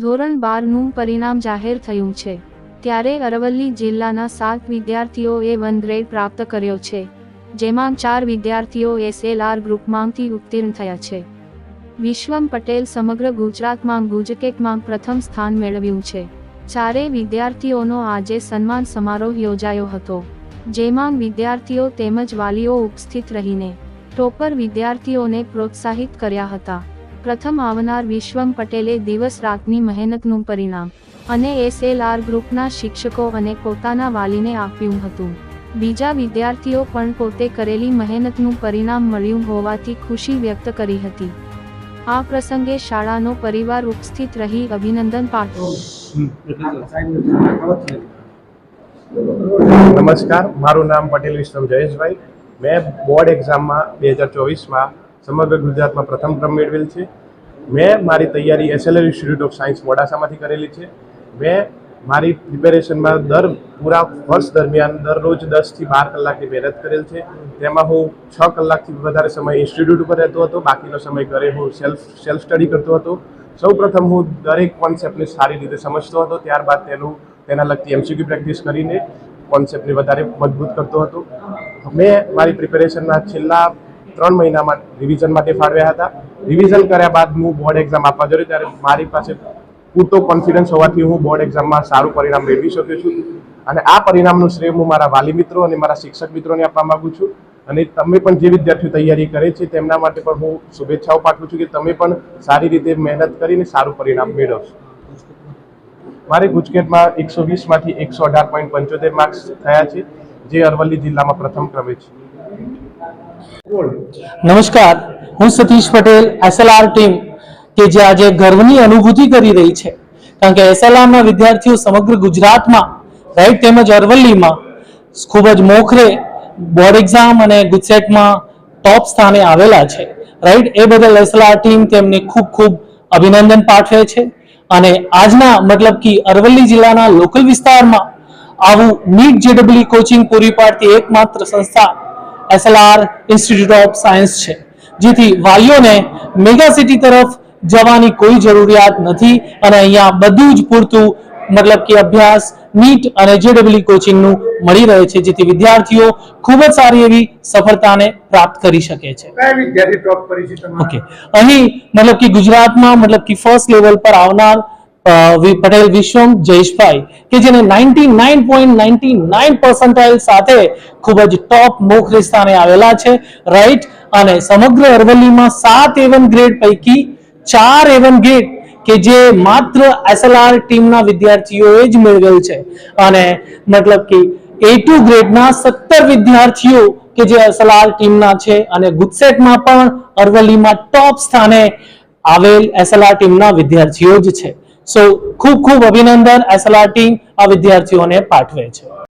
ધોરણ બારનું પરિણામ જાહેર થયું છે, ત્યારે અરવલ્લી જિલ્લાના સાત વિદ્યાર્થીઓએ વન ગ્રેડ પ્રાપ્ત કર્યો છે, જેમાં ચાર વિદ્યાર્થીઓ એસએલઆર ગ્રુપમાંથી ઉત્તીર્ણ થયા છે. વિશ્વમ પટેલ સમગ્ર ગુજરાતમાં ગુજકેકમાં પ્રથમ સ્થાન મેળવ્યું છે ચારેય વિદ્યાર્થીઓનો આજે સન્માન સમારોહ યોજાયો હતો, જેમાં વિદ્યાર્થીઓ તેમજ વાલીઓ ઉપસ્થિત રહીને ટોપર વિદ્યાર્થીઓને પ્રોત્સાહિત કર્યા હતા. પ્રથમ આવનાર વિશ્વમ પટેલે દિવસ રાતની મહેનતનું પરિણામ અને એસએલઆર ગ્રુપના શિક્ષકો અને પોતાના વાલીને આપ્યું હતું. બીજા વિદ્યાર્થીઓ પણ પોતે કરેલી મહેનતનું પરિણામ મળ્યું હોવાથી ખુશી વ્યક્ત કરી હતી. આ પ્રસંગે શાળાનો પરિવાર ઉપસ્થિત રહી અભિનંદન પાઠવ્યું. નમસ્કાર, મારું નામ પટેલ વિશ્વમ જયેશભાઈ. મેં બોર્ડ એક્ઝામમાં બે હજાર ચોવીસમાં સમગ્ર ગુજરાતમાં પ્રથમ ક્રમ મેળવેલ છે. મેં મારી તૈયારી એસએલએલ ઇન્સ્ટિટ્યૂટ ઓફ સાયન્સ મોડાસામાંથી કરેલી છે. મેં મારી પ્રિપેરેશનમાં દર પૂરા વર્ષ દરમિયાન દરરોજ દસથી બાર કલાકની મહેનત કરેલ છે. તેમાં હું છ કલાકથી વધારે સમય ઇન્સ્ટિટ્યૂટ ઉપર રહેતો હતો. બાકીનો સમય ઘરે હું સેલ્ફ સેલ્ફ સ્ટડી કરતો હતો. સૌપ્રથમ હું દરેક કોન્સેપ્ટને સારી રીતે સમજતો હતો. ત્યારબાદ તેનું, તેના લગતી એમસીક્યુ પ્રેક્ટિસ કરીને કોન્સેપ્ટને વધારે મજબૂત કરતો હતો. મેં મારી પ્રિપેરેશનના છેલ્લા ત્રણ મહિનામાં રિવિઝન માટે ફાળવ્યા હતા. રિવિઝન કર્યા બાદ હું બોર્ડ એક્ઝામ આપવા જયો ત્યારે મારી પાસે પૂરતો કોન્ફિડન્સ હોવાથી હું બોર્ડ એક્ઝામમાં સારું પરિણામ મેળવી શક્યો છું. અને આ પરિણામનું શ્રેય હું મારા વાલી મિત્રો અને મારા શિક્ષક મિત્રોને આપવા માંગુ છું. અને તમે પણ જે વિદ્યાર્થીઓ તૈયારી કરે છે તેમના માટે પણ હું શુભેચ્છાઓ પાઠવું છું કે તમે પણ સારી રીતે મહેનત કરીને સારું પરિણામ મેળવશો. મારે ગુજકેટમાં એકસો વીસમાંથી એકસો અઢાર પોઈન્ટ પંચોતેર માર્ક્સ થયા છે, જે અરવલ્લી જિલ્લામાં પ્રથમ ક્રમે છે. નમસ્કાર, હું સતીશ પટેલ એસએલઆર ટીમ કે જે આજે ગર્વની અનુભૂતિ કરી રહી છે. કારણ કે એસએલઆરના વિદ્યાર્થીઓ સમગ્ર ગુજરાતમાં રાઈટ તેમજ અરવલ્લીમાં, ખૂબ જ મોખરે બોર્ડ એક્ઝામ અને ગુજસેટમાં ટોપ સ્થાને આવેલા છે. રાઈટ એ બદલ એસએલઆર ટીમ તેમને ખૂબ ખૂબ અભિનંદન પાઠવે છે. અને આજના, મતલબ કે અરવલ્લી જિલ્લાના લોકલ વિસ્તારમાં, આવું નીટ જેડબલ્યુ કોચિંગ પૂરી પાડતી એકમાત્ર સંસ્થા એસએલઆર ઇન્સ્ટિટ્યૂટ ઓફ સાયન્સ છે. જેથી વાલીઓને મેગા સિટી તરફ જવાની કોઈ જરૂરિયાત નથી અને અહીંયા બધું જ પૂરતું મતલબ કે અભ્યાસ નીટ અને જેડબલ્યુ કોચિંગનું મળી રહે છે જેથી વિદ્યાર્થીઓ ખૂબ જ સારી એવી સફળતાને પ્રાપ્ત કરી શકે છે. ઓકે. અહીં મતલબ કે ગુજરાતમાં મતલબ કે ફર્સ્ટ લેવલ પર આવનાર પટેલ, વિશ્વમ જયેશભાઈ, કે જેને 99.99 પર્સન્ટાઇલ સાથે ખૂબ જ ટોપ મુખ્ય સ્થાને આવેલા છે. રાઈટ અને સમગ્ર અરવલ્લીમાં સાત એવન ગ્રેડ પૈકી ચાર એવન ગ્રેડ કે જે માત્ર એસએલઆર ટીમના વિદ્યાર્થીઓએ જ મેળવેલ છે. અને મતલબ કે એ ટુ ગ્રેડના સત્તર વિદ્યાર્થીઓ કે જે એસએલઆર ટીમના છે અને ગુજસેટમાં પણ અરવલ્લીમાં ટોપ સ્થાને આવેલ એસએલઆર ટીમના વિદ્યાર્થીઓ જ છે. સો ખૂબ ખૂબ અભિનંદન એસએલઆર ટીમ આ વિદ્યાર્થીઓને પાઠવે છે.